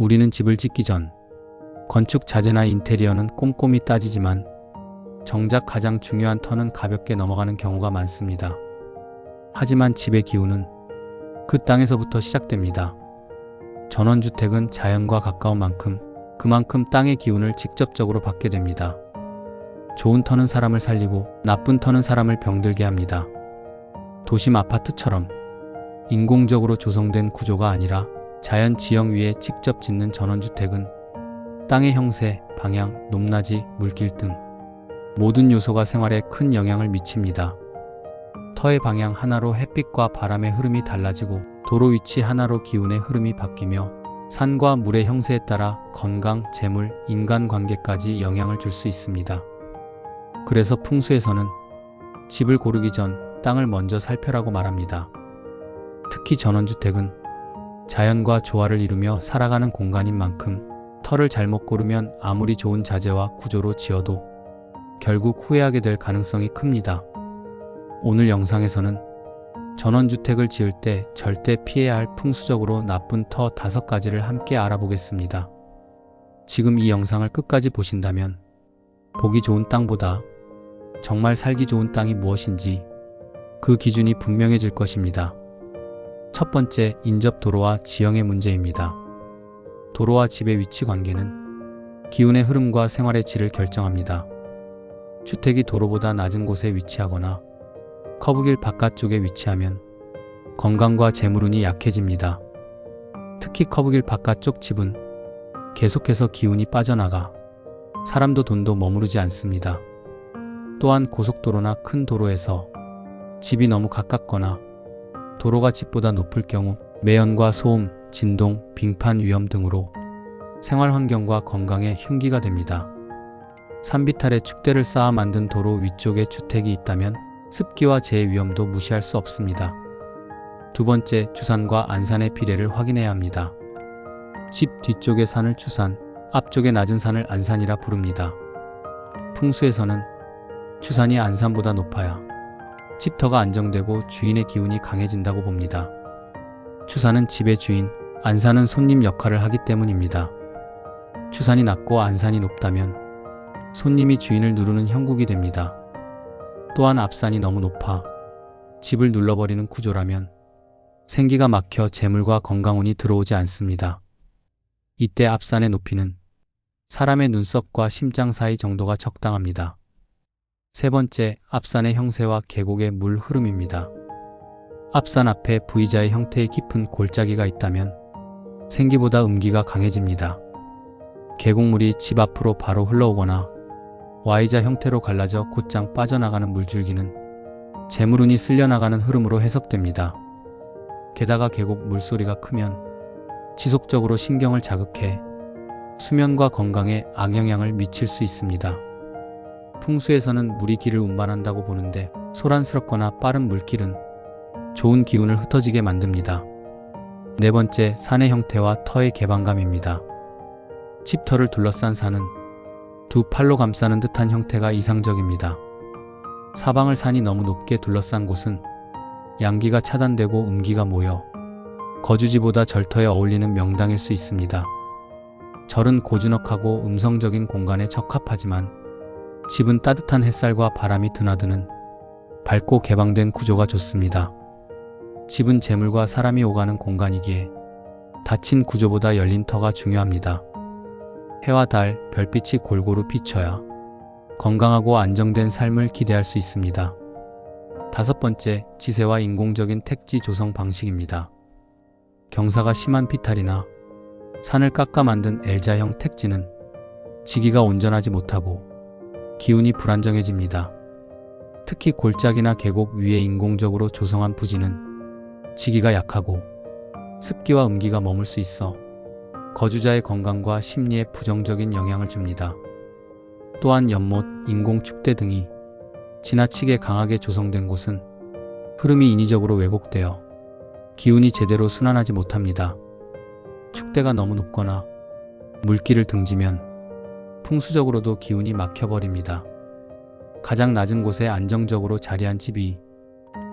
우리는 집을 짓기 전 건축 자재나 인테리어는 꼼꼼히 따지지만 정작 가장 중요한 터는 가볍게 넘어가는 경우가 많습니다. 하지만 집의 기운은 그 땅에서부터 시작됩니다. 전원주택은 자연과 가까운 만큼 그만큼 땅의 기운을 직접적으로 받게 됩니다. 좋은 터는 사람을 살리고 나쁜 터는 사람을 병들게 합니다. 도심 아파트처럼 인공적으로 조성된 구조가 아니라 자연 지형 위에 직접 짓는 전원주택은 땅의 형세, 방향, 높낮이, 물길 등 모든 요소가 생활에 큰 영향을 미칩니다. 터의 방향 하나로 햇빛과 바람의 흐름이 달라지고 도로 위치 하나로 기운의 흐름이 바뀌며 산과 물의 형세에 따라 건강, 재물, 인간관계까지 영향을 줄 수 있습니다. 그래서 풍수에서는 집을 고르기 전 땅을 먼저 살펴라고 말합니다. 특히 전원주택은 자연과 조화를 이루며 살아가는 공간인 만큼 터를 잘못 고르면 아무리 좋은 자재와 구조로 지어도 결국 후회하게 될 가능성이 큽니다. 오늘 영상에서는 전원주택을 지을 때 절대 피해야 할 풍수적으로 나쁜 터 다섯 가지를 함께 알아보겠습니다. 지금 이 영상을 끝까지 보신다면 보기 좋은 땅보다 정말 살기 좋은 땅이 무엇인지 그 기준이 분명해질 것입니다. 첫 번째, 인접 도로와 지형의 문제입니다. 도로와 집의 위치 관계는 기운의 흐름과 생활의 질을 결정합니다. 주택이 도로보다 낮은 곳에 위치하거나 커브길 바깥쪽에 위치하면 건강과 재물운이 약해집니다. 특히 커브길 바깥쪽 집은 계속해서 기운이 빠져나가 사람도 돈도 머무르지 않습니다. 또한 고속도로나 큰 도로에서 집이 너무 가깝거나 도로가 집보다 높을 경우 매연과 소음, 진동, 빙판 위험 등으로 생활 환경과 건강에 흉기가 됩니다. 산비탈에 축대를 쌓아 만든 도로 위쪽에 주택이 있다면 습기와 재해 위험도 무시할 수 없습니다. 두 번째, 주산과 안산의 비례를 확인해야 합니다. 집 뒤쪽의 산을 추산, 앞쪽의 낮은 산을 안산이라 부릅니다. 풍수에서는 추산이 안산보다 높아야 집터가 안정되고 주인의 기운이 강해진다고 봅니다. 추산은 집의 주인, 안산은 손님 역할을 하기 때문입니다. 추산이 낮고 안산이 높다면 손님이 주인을 누르는 형국이 됩니다. 또한 앞산이 너무 높아 집을 눌러버리는 구조라면 생기가 막혀 재물과 건강운이 들어오지 않습니다. 이때 앞산의 높이는 사람의 눈썹과 심장 사이 정도가 적당합니다. 세 번째, 앞산의 형세와 계곡의 물 흐름입니다. 앞산 앞에 V자의 형태의 깊은 골짜기가 있다면 생기보다 음기가 강해집니다. 계곡물이 집 앞으로 바로 흘러오거나 Y자 형태로 갈라져 곧장 빠져나가는 물줄기는 재물운이 쓸려나가는 흐름으로 해석됩니다. 게다가 계곡 물소리가 크면 지속적으로 신경을 자극해 수면과 건강에 악영향을 미칠 수 있습니다. 풍수에서는 물이 길을 운반한다고 보는데 소란스럽거나 빠른 물길은 좋은 기운을 흩어지게 만듭니다. 네 번째, 산의 형태와 터의 개방감입니다. 집터를 둘러싼 산은 두 팔로 감싸는 듯한 형태가 이상적입니다. 사방을 산이 너무 높게 둘러싼 곳은 양기가 차단되고 음기가 모여 거주지보다 절터에 어울리는 명당일 수 있습니다. 절은 고즈넉하고 음성적인 공간에 적합하지만 집은 따뜻한 햇살과 바람이 드나드는 밝고 개방된 구조가 좋습니다. 집은 재물과 사람이 오가는 공간이기에 닫힌 구조보다 열린 터가 중요합니다. 해와 달, 별빛이 골고루 비춰야 건강하고 안정된 삶을 기대할 수 있습니다. 다섯 번째, 지세와 인공적인 택지 조성 방식입니다. 경사가 심한 피탈이나 산을 깎아 만든 L자형 택지는 지기가 온전하지 못하고 기운이 불안정해집니다. 특히 골짜기나 계곡 위에 인공적으로 조성한 부지는 지기가 약하고 습기와 음기가 머물 수 있어 거주자의 건강과 심리에 부정적인 영향을 줍니다. 또한 연못, 인공축대 등이 지나치게 강하게 조성된 곳은 흐름이 인위적으로 왜곡되어 기운이 제대로 순환하지 못합니다. 축대가 너무 높거나 물길을 등지면 풍수적으로도 기운이 막혀버립니다. 가장 낮은 곳에 안정적으로 자리한 집이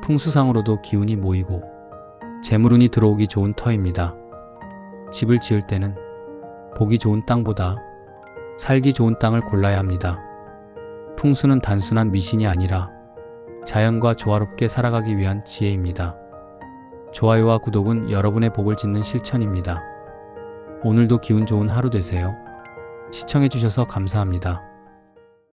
풍수상으로도 기운이 모이고 재물운이 들어오기 좋은 터입니다. 집을 지을 때는 보기 좋은 땅보다 살기 좋은 땅을 골라야 합니다. 풍수는 단순한 미신이 아니라 자연과 조화롭게 살아가기 위한 지혜입니다. 좋아요와 구독은 여러분의 복을 짓는 실천입니다. 오늘도 기운 좋은 하루 되세요. 시청해주셔서 감사합니다.